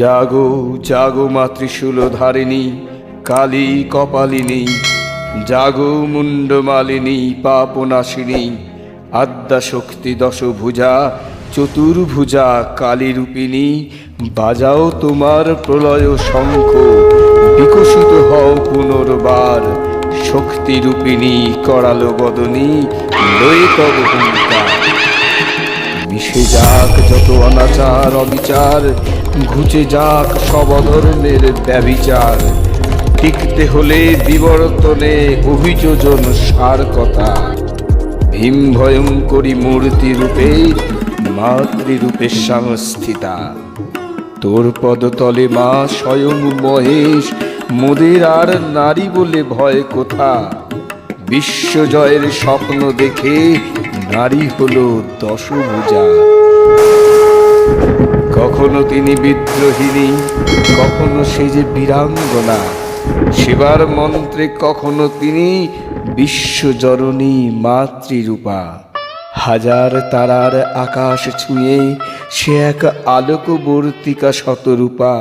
জাগো জাগো মাতৃশূল ধারিণী, কালী কপালিনী, জাগো মুন্ডমালিনী পাপনাশিনী আদ্যা শক্তি দশভুজা, চতুর্ভুজা কালী রূপিণী বাজাও তোমার প্রলয় শঙ্খ, বিকশিত হও পুনর্বার শক্তি রূপিণী করালো বদনী, লয়ে তব হুঙ্কার। অনাচার, অবিচার, ঘুচে যাক সব ধরনের ব্যবিচার টিকতে হলে বিবর্তনে অভিযোজন সার কথা। ভীম ভয়ঙ্করী মূর্তি রূপে মাতৃরূপে সংস্থিতা। তোর পদতলে মা স্বয়ং মহেশ, মোদের আর নারী বলে ভয় কোথা? বিশ্বজয়ের স্বপ্ন দেখে নারী হলো দশভুজা। কখনো তিনি বিদ্রোহিণী কখনো সে যে বীরাঙ্গনা, সেবার মন্ত্রে কখনো তিনি বিশ্বজননী মাতৃরূপা। হাজার তারার আকাশ ছুঁয়ে সে এক আলোকবর্তিকা শতরূপা।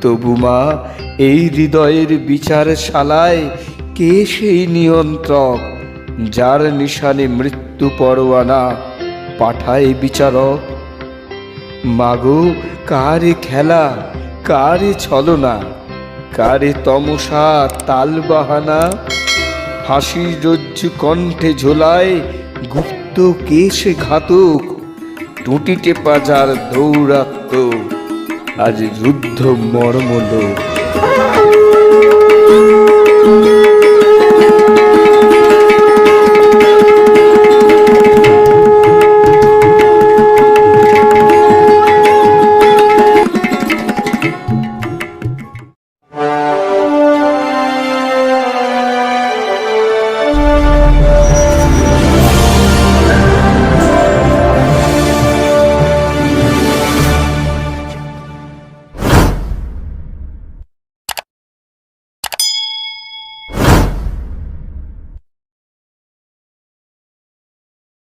তবু মা, এই হৃদয়ের বিচারশালায় কে সেই নিয়ন্ত্রক, যার নিশানে মৃত্যু পরোয়ানা? পাঠায় বিচারক। মাগো, কারে খেলা? কারে ছলনা? কারে তমসা তাল বাহানা হাসি রজ্জু কণ্ঠে ঝোলায় গুপ্ত কেশে ঘাতক। টুটি টেপা যার দৌরাত্ম আজ রুদ্ধ মর্মলোক।